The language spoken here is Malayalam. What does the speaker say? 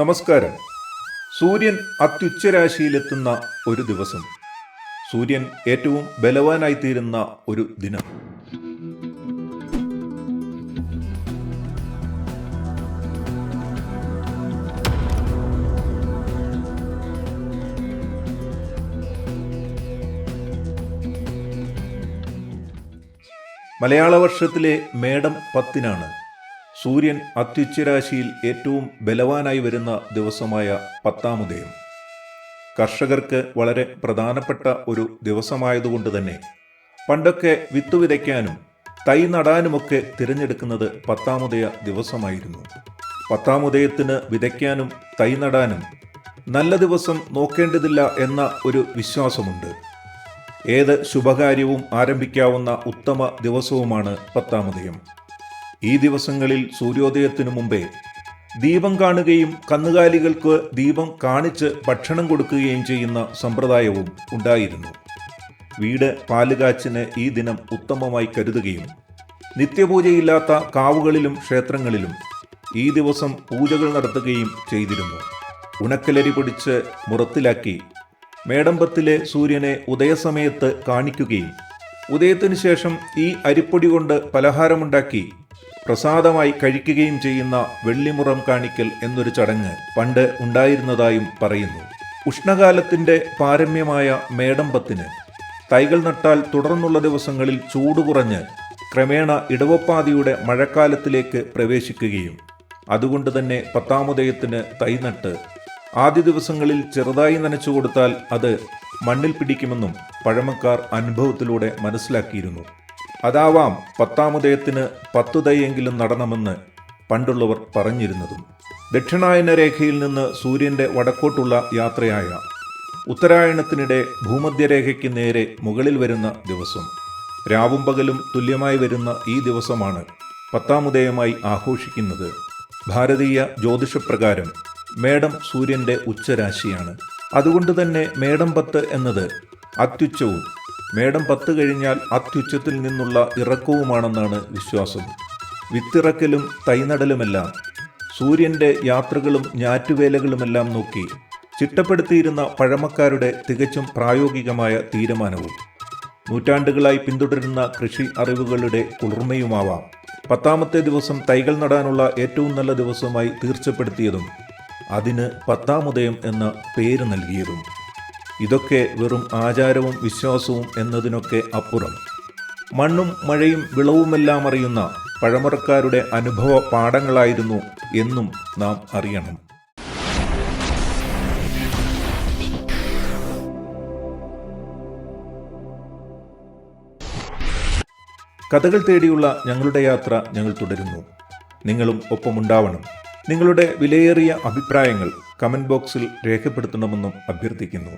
നമസ്കാരം. സൂര്യൻ അത്യുച്ചരാശിയിലെത്തുന്ന ഒരു ദിവസം. സൂര്യൻ ഏറ്റവും ബലവാനായിത്തീരുന്ന ഒരു ദിനം. മലയാള വർഷത്തിലെ മേടം പത്തിനാണ്. സൂര്യൻ അത്യുച്ചരാശിയിൽ ഏറ്റവും ബലവാനായി വരുന്ന ദിവസമായ പത്താമുദയം കർഷകർക്ക് വളരെ പ്രധാനപ്പെട്ട ഒരു ദിവസമായതുകൊണ്ട് തന്നെ പണ്ടൊക്കെ വിത്ത് വിതയ്ക്കാനും തൈ നടാനുമൊക്കെ തിരഞ്ഞെടുക്കുന്നത് പത്താമുദയ ദിവസമായിരുന്നു. പത്താമുദയത്തിന് വിതയ്ക്കാനും തൈ നടാനും നല്ല ദിവസം നോക്കേണ്ടതില്ല എന്ന ഒരു വിശ്വാസമുണ്ട്. ഏത് ശുഭകാര്യവും ആരംഭിക്കാവുന്ന ഉത്തമ ദിവസവുമാണ് പത്താമുദയം ഈ ദിവസങ്ങളിൽ സൂര്യോദയത്തിനു മുമ്പേ ദീപം കാണുകയും കന്നുകാലികൾക്ക് ദീപം കാണിച്ച് ഭക്ഷണം കൊടുക്കുകയും ചെയ്യുന്ന സമ്പ്രദായവും ഉണ്ടായിരുന്നു. വീട് പാലുകാച്ചിന് ഈ ദിനം ഉത്തമമായി കരുതുകയും നിത്യപൂജയില്ലാത്ത കാവുകളിലും ക്ഷേത്രങ്ങളിലും ഈ ദിവസം പൂജകൾ നടത്തുകയും ചെയ്തിരുന്നു. ഉണക്കലരി പൊടിച്ച് മുറത്തിലാക്കി മേടമ്പത്തിലെ സൂര്യനെ ഉദയസമയത്ത് കാണിക്കുകയും ഉദയത്തിനു ശേഷം ഈ അരിപ്പൊടി കൊണ്ട് പലഹാരമുണ്ടാക്കി പ്രസാദമായി കഴിക്കുകയും ചെയ്യുന്ന വെള്ളിമുറം കാണിക്കൽ എന്നൊരു ചടങ്ങ് പണ്ട് ഉണ്ടായിരുന്നതായും പറയുന്നു. ഉഷ്ണകാലത്തിന്റെ പാരമ്യമായ മേടമ്പത്തിന് തൈകൾ നട്ടാൽ തുടർന്നുള്ള ദിവസങ്ങളിൽ ചൂട് കുറഞ്ഞ് ക്രമേണ ഇടവപ്പാതിയുടെ മഴക്കാലത്തിലേക്ക് പ്രവേശിക്കുകയും അതുകൊണ്ട് തന്നെ പത്താമുദയത്തിന് തൈ നട്ട് ആദ്യ ദിവസങ്ങളിൽ ചെറുതായി നനച്ചു കൊടുത്താൽ അത് മണ്ണിൽ പിടിക്കുമെന്നും പഴമക്കാർ അനുഭവത്തിലൂടെ മനസ്സിലാക്കിയിരുന്നു. അതാവാം പത്താമുദയത്തിന് പത്തു തൈയെങ്കിലും നടണമെന്ന് പണ്ടുള്ളവർ പറഞ്ഞിരുന്നതും. ദക്ഷിണായന രേഖയിൽ നിന്ന് സൂര്യന്റെ വടക്കോട്ടുള്ള യാത്രയായ ഉത്തരായണത്തിനിടെ ഭൂമധ്യരേഖയ്ക്ക് നേരെ മുകളിൽ വരുന്ന ദിവസം. രാവും പകലും തുല്യമായി വരുന്ന ഈ ദിവസമാണ് പത്താമുദയമായി ആഘോഷിക്കുന്നത്. ഭാരതീയ ജ്യോതിഷപ്രകാരം മേടം സൂര്യന്റെ ഉച്ചരാശിയാണ്. അതുകൊണ്ട് തന്നെ മേടം പത്ത് എന്നത് അത്യുച്ചവും. മേടം പത്ത് കഴിഞ്ഞാൽ അത്യുച്ചത്തിൽ നിന്നുള്ള ഇറക്കവുമാണെന്നാണ് വിശ്വാസം. വിത്തിറക്കലും തൈനടലുമെല്ലാം സൂര്യന്റെ യാത്രകളും ഞാറ്റുവേലകളുമെല്ലാം നോക്കി ചിട്ടപ്പെടുത്തിയിരുന്ന പഴമക്കാരുടെ തികച്ചും പ്രായോഗികമായ തീരുമാനവും. നൂറ്റാണ്ടുകളായി പിന്തുടരുന്ന കൃഷി അറിവുകളുടെ കുളിർമയുമാവാം. പത്താമത്തെ ദിവസം തൈകൾ നടാനുള്ള ഏറ്റവും നല്ല ദിവസമായി തീർച്ചപ്പെടുത്തിയതും അതിന് പത്താമുദയം എന്ന പേര് നൽകിയതും ഇതൊക്കെ വെറും ആചാരവും വിശ്വാസവും എന്നതിനൊക്കെ അപ്പുറം. മണ്ണും മഴയും വിളവുമെല്ലാം അറിയുന്ന പഴമറക്കാരുടെ അനുഭവ പാഠങ്ങളായിരുന്നു എന്നും നാം അറിയണം. കഥകൾ തേടിയുള്ള ഞങ്ങളുടെ യാത്ര ഞങ്ങൾ തുടരുന്നു. നിങ്ങളും ഒപ്പമുണ്ടാവണം. നിങ്ങളുടെ വിലയേറിയ അഭിപ്രായങ്ങൾ കമന്റ് ബോക്സിൽ രേഖപ്പെടുത്തണമെന്നും അഭ്യർത്ഥിക്കുന്നു